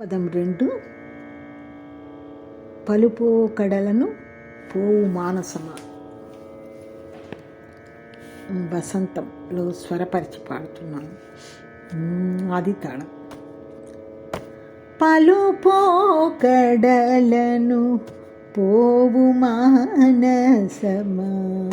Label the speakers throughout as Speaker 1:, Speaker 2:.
Speaker 1: పదం రెండు. పలుపో కడలను పోవు మానసమ. వసంతంలో స్వరపరిచి పాడుతున్నాను. అది తాళం. పలుపో కడలను పోవు మానసమా.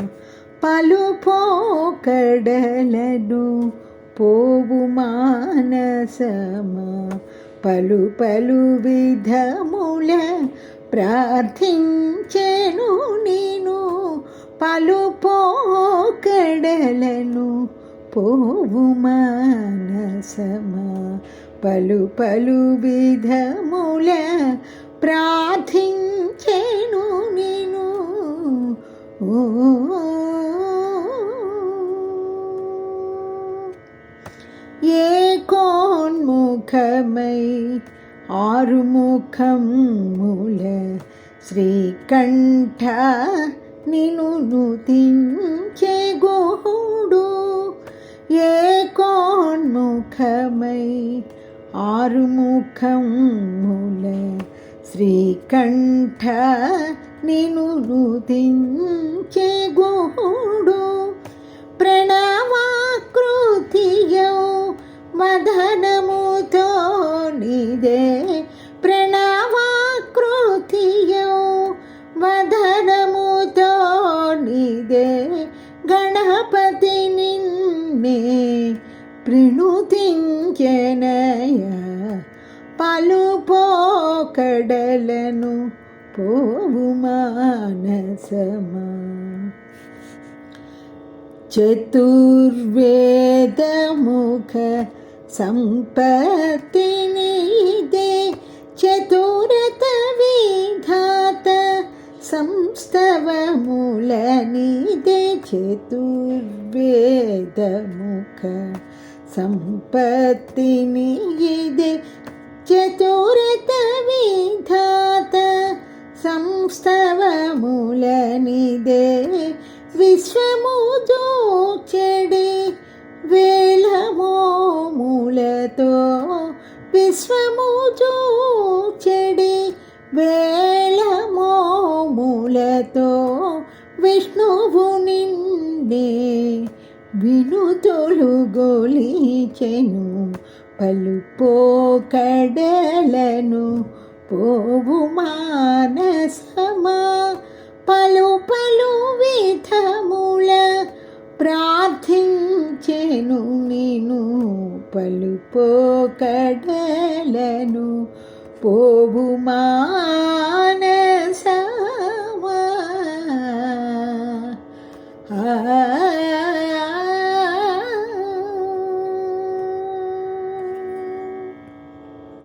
Speaker 1: పలుపో కడలను పోవు మానసమా. పలు పలు విధముల ప్రార్థించెను నేను. పలు పోకడలను పోవు మానసమా. పలు పలు విధముల ప్రార్థించెను నేను. ఏ కోన్ముఖమై ఆరుముఖముల శ్రీకంఠ నిను నుతించే గోడు. ఏ కోన్ముఖమై ఆరుముఖం మూల శ్రీకంఠ నిను నుతించే గోడు. గణపతి నిన్నే ప్రణుతించెనయ పలు పోకడలను పోవు మానసమా చతుర్వేదముఖ సంపత్తినిదే చతురత చతుర్వేదముఖ సంపత్తినిదే చతురత విధాత సంస్థవములనిదే. విశ్వము దోచెడి వేలమోములతో విశ్వము దోచెడి వేలమోములతో విష్ణువు నిన్నే వినుతోలు గోలిచెను పలు పోకడలను పోవు మానసమా పలు పలు విధముల ప్రార్థించెను నేను పలు పోకడలను పోవు మా